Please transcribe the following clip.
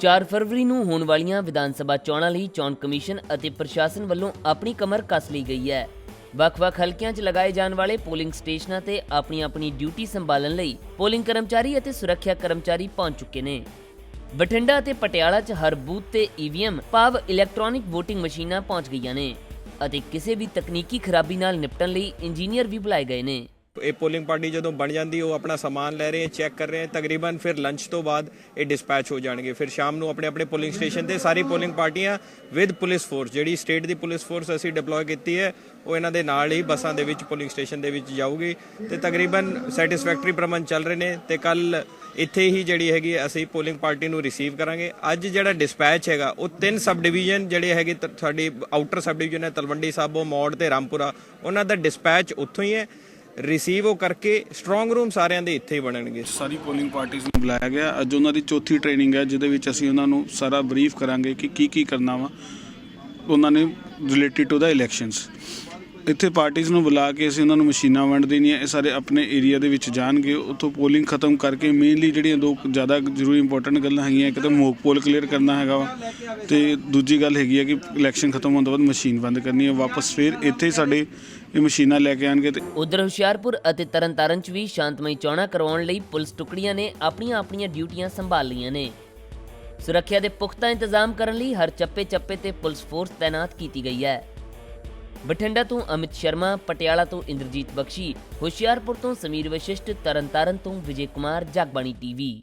4 ਫਰਵਰੀ ਨੂੰ ਹੋਣ ਵਾਲੀਆਂ ਵਿਧਾਨ ਸਭਾ ਚੋਣਾਂ ਲਈ ਚੋਣ ਕਮਿਸ਼ਨ ਅਤੇ ਪ੍ਰਸ਼ਾਸਨ ਵੱਲੋਂ ਆਪਣੀ ਕਮਰ ਕੱਸ ਲਈ ਗਈ ਹੈ। ਵੱਖ-ਵੱਖ ਹਲਕਿਆਂ 'ਚ ਲਗਾਏ ਜਾਣ ਵਾਲੇ ਪੋਲਿੰਗ ਸਟੇਸ਼ਨਾਂ ਤੇ ਆਪਣੀ-ਆਪਣੀ ਡਿਊਟੀ ਸੰਭਾਲਣ ਲਈ ਪੋਲਿੰਗ ਕਰਮਚਾਰੀ ਅਤੇ ਸੁਰੱਖਿਆ ਕਰਮਚਾਰੀ ਪਹੁੰਚ ਚੁੱਕੇ ਨੇ। ਬਠਿੰਡਾ ਅਤੇ ਪਟਿਆਲਾ 'ਚ ਹਰ ਬੂਥ ਤੇ ਈਵੀਐਮ ਭਾਵ ਇਲੈਕਟ੍ਰੋਨਿਕ VOTING ਮਸ਼ੀਨਾਂ ਪਹੁੰਚ ਗਈਆਂ ਨੇ ਅਤੇ ਕਿਸੇ ਵੀ ਤਕਨੀਕੀ ਖਰਾਬੀ ਨਾਲ ਨਿਪਟਣ ਲਈ ਇੰਜੀਨੀਅਰ ਵੀ ਬੁਲਾਏ ਗਏ ਨੇ। ਇਹ ਪੋਲਿੰਗ ਪਾਰਟੀ ਜਦੋਂ ਬਣ ਜਾਂਦੀ, ਉਹ ਆਪਣਾ ਸਮਾਨ ਲੈ ਰਹੇ ਹੈ ਚੈੱਕ ਕਰ ਰਹੇ ਹੈ ਤਕਰੀਬਨ ਫਿਰ ਲੰਚ ਤੋਂ ਬਾਅਦ ਇਹ ਡਿਸਪੈਚ ਹੋ ਜਾਣਗੇ। ਫਿਰ ਸ਼ਾਮ ਨੂੰ ਆਪਣੇ ਆਪਣੇ ਪੋਲਿੰਗ ਸਟੇਸ਼ਨ ਤੇ ਸਾਰੀ ਪੋਲਿੰਗ ਪਾਰਟੀਆਂ ਵਿਦ ਪੁਲਿਸ ਫੋਰਸ ਜਿਹੜੀ ਸਟੇਟ ਦੀ ਪੁਲਿਸ ਫੋਰਸ ਅਸੀਂ ਡਿਪਲੋਏ ਕੀਤੀ ਹੈ, ਉਹ ਇਹਨਾਂ ਦੇ ਨਾਲ ਹੀ ਬੱਸਾਂ ਦੇ ਵਿੱਚ, ਪੋਲਿੰਗ ਸਟੇਸ਼ਨ ਦੇ ਵਿੱਚ ਜਾਊਗੀ। ਤੇ ਤਕਰੀਬਨ ਸੈਟੀਸਫੈਕਟਰੀ ਪ੍ਰਬੰਧ ਚੱਲ ਰਹੇ ਨੇ ਤੇ ਕੱਲ ਇੱਥੇ ਹੀ ਜਿਹੜੀ ਹੈਗੀ ਅਸੀਂ ਪੋਲਿੰਗ ਪਾਰਟੀ ਨੂੰ ਰਿਸੀਵ ਕਰਾਂਗੇ। ਅੱਜ ਜਿਹੜਾ ਡਿਸਪੈਚ ਹੈਗਾ, ਉਹ ਤਿੰਨ ਸਬ ਡਿਵੀਜ਼ਨ ਜਿਹੜੇ ਹੈਗੇ ਤ- ਸਾਡੀ ਆਊਟਰ ਸਬ ਡਿਵੀਜ਼ਨ ਹੈ ਤਲਵੰਡੀ ਸਾਬੋ ਮੌੜ ਤੇ ਰਾਮਪੁਰਾ, ਉਹਨਾਂ ਦਾ ਡਿਸਪੈਚ ਉੱਥੋਂ ਹੀ ਹੈ। ਰਿਸੀਵ ਉਹ ਕਰਕੇ ਸਟਰੋਂਗ ਰੂਮ ਸਾਰਿਆਂ ਦੇ ਇੱਥੇ ਹੀ ਬਣਨਗੇ। ਸਾਰੀ ਪੋਲਿੰਗ ਪਾਰਟੀਆਂ ਨੂੰ ਬੁਲਾਇਆ ਗਿਆ। ਅੱਜ ਉਹਨਾਂ ਦੀ ਚੌਥੀ ਟ੍ਰੇਨਿੰਗ ਹੈ, ਜਿਹਦੇ ਵਿੱਚ ਅਸੀਂ ਉਹਨਾਂ ਨੂੰ ਸਾਰਾ ਬਰੀਫ ਕਰਾਂਗੇ ਕਿ ਕੀ ਕੀ ਕਰਨਾ ਵਾ। ਉਹਨਾਂ ਨੇ ਰਿਲੇਟਡ ਟੂ ਦਾ ਇਲੈਕਸ਼ਨਸ ਇੱਥੇ ਪਾਰਟੀਆਂ ਨੂੰ ਬੁਲਾ ਕੇ ਅਸੀਂ ਉਹਨਾਂ ਨੂੰ ਮਸ਼ੀਨਾਂ ਵੰਡ ਦੇਣੀਆਂ, ਇਹ ਸਾਰੇ ਆਪਣੇ ਏਰੀਆ ਦੇ ਵਿੱਚ ਜਾਣਗੇ। ਉੱਥੋਂ ਪੋਲਿੰਗ ਖਤਮ ਕਰਕੇ ਮੇਨਲੀ ਜਿਹੜੀਆਂ ਦੋ ਜ਼ਿਆਦਾ ਜ਼ਰੂਰੀ ਇੰਪੋਰਟੈਂਟ ਗੱਲਾਂ ਹੈਗੀਆਂ, ਇੱਕ ਤਾਂ ਮੋਕ ਪੋਲ ਕਲੀਅਰ ਕਰਨਾ ਹੈਗਾ ਵਾ, ਤੇ ਦੂਜੀ ਗੱਲ ਹੈਗੀ ਹੈ ਕਿ ਇਲੈਕਸ਼ਨ ਖਤਮ ਹੋਣ ਤੋਂ ਬਾਅਦ ਮਸ਼ੀਨ ਬੰਦ ਕਰਨੀ ਹੈ ਵਾਪਸ ਫਿਰ ਇੱਥੇ ਹੀ ਸਾਡੇ ਇਹ ਮਸ਼ੀਨਾਂ ਲੈ ਕੇ ਆਣਗੇ ਤੇ ਉਧਰ ਹੁਸ਼ਿਆਰਪੁਰ ਅਤੇ ਤਰਨਤਾਰਨ 'ਚ ਵੀ ਸ਼ਾਂਤਮਈ ਚੋਣਾਂ ਕਰਵਾਉਣ ਲਈ ਪੁਲਿਸ ਟੁਕੜੀਆਂ ਨੇ ਆਪਣੀਆਂ-ਆਪਣੀਆਂ ਡਿਊਟੀਆਂ ਸੰਭਾਲ ਲਈਆਂ ਨੇ। ਸੁਰੱਖਿਆ ਦੇ ਪੁਖਤਾ ਇੰਤਜ਼ਾਮ ਕਰਨ ਲਈ ਹਰ ਚੱਪੇ-ਚੱਪੇ ਤੇ ਪੁਲਿਸ ਫੋਰਸ ਤਾਇਨਾਤ ਕੀਤੀ ਗਈ ਹੈ। ਬਠਿੰਡਾ ਤੋਂ ਅਮਿਤ ਸ਼ਰਮਾ, ਪਟਿਆਲਾ ਤੋਂ ਇੰਦਰਜੀਤ ਬਖਸ਼ੀ, ਹੁਸ਼ਿਆਰਪੁਰ ਤੋਂ ਸਮੀਰ ਵਸ਼ਿਸ਼ਟ, ਤਰਨਤਾਰਨ ਤੋਂ ਵਿਜੇ ਕੁਮਾਰ, ਜਗਬਾਣੀ ਟੀਵੀ।